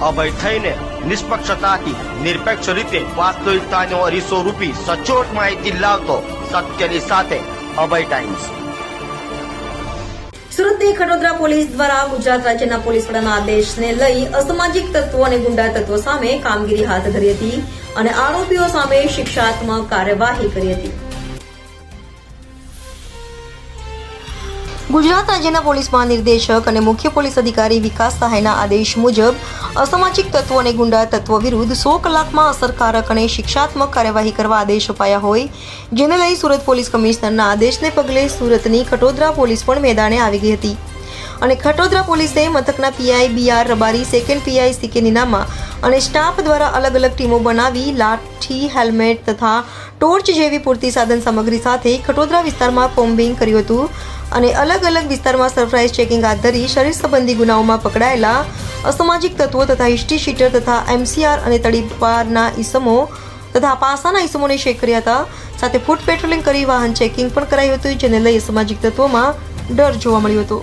અભય થઈને નિષ્પક્ષતાથી, નિરપેક્ષ રીતે વાસ્તવિકતાનો અરીસો રૂપી સચોટ માહિતી લાવતો સત્યની સાથે અભય ટાઈમ્સ. સુરતની ખડોદરા પોલીસ દ્વારા ગુજરાત રાજ્યના પોલીસ વડાના આદેશને લઈ અસામાજિક તત્વો અને ગુંડા તત્વો સામે કામગીરી હાથ ધરી હતી અને આરોપીઓ સામે શિક્ષાત્મક કાર્યવાહી કરી હતી. ગુજરાત રાજ્યના પોલીસ મહાનિર્દેશક અને મુખ્ય પોલીસ અધિકારી વિકાસ સહાયના આદેશ મુજબ અસામાજિક તત્વો અને ગુંડા તત્વો વિરુદ્ધ સો કલાકમાં અસરકારક અને શિક્ષાત્મક કાર્યવાહી કરવા આદેશ અપાયા હોય, જેને લઈ સુરત પોલીસ કમિશનરના આદેશને પગલે સુરતની ખટોદરા પોલીસ પણ મેદાને આવી ગઈ હતી. અને ખટોદરા પોલીસે મથકના PI B R Rabari, second PI CK Ninama અને સ્ટાફ દ્વારા અલગ અલગ ટીમો બનાવી લાઠી, હેલ્મેટ તથા ટોર્ચ જેવી પૂરતી સાધન સામગ્રી સાથે ખટોદરા વિસ્તારમાં કોમ્બિંગ કર્યું હતું. અને અલગ અલગ વિસ્તારમાં સરપ્રાઇઝ ચેકિંગ હાથ ધરી શરીર સંબંધી ગુનાઓમાં પકડાયેલા અસામાજિક તત્વો તથા હિસ્ટ્રી શીટર તથા એમસીઆર અને તડીપારના ઈસમો તથા પાસાના ઈસમોને શેક કર્યા હતા. સાથે ફૂટ પેટ્રોલિંગ કરી વાહન ચેકિંગ પણ કરાયું હતું, જેને લઈ અસામાજિક તત્વોમાં ડર જોવા મળ્યો હતો.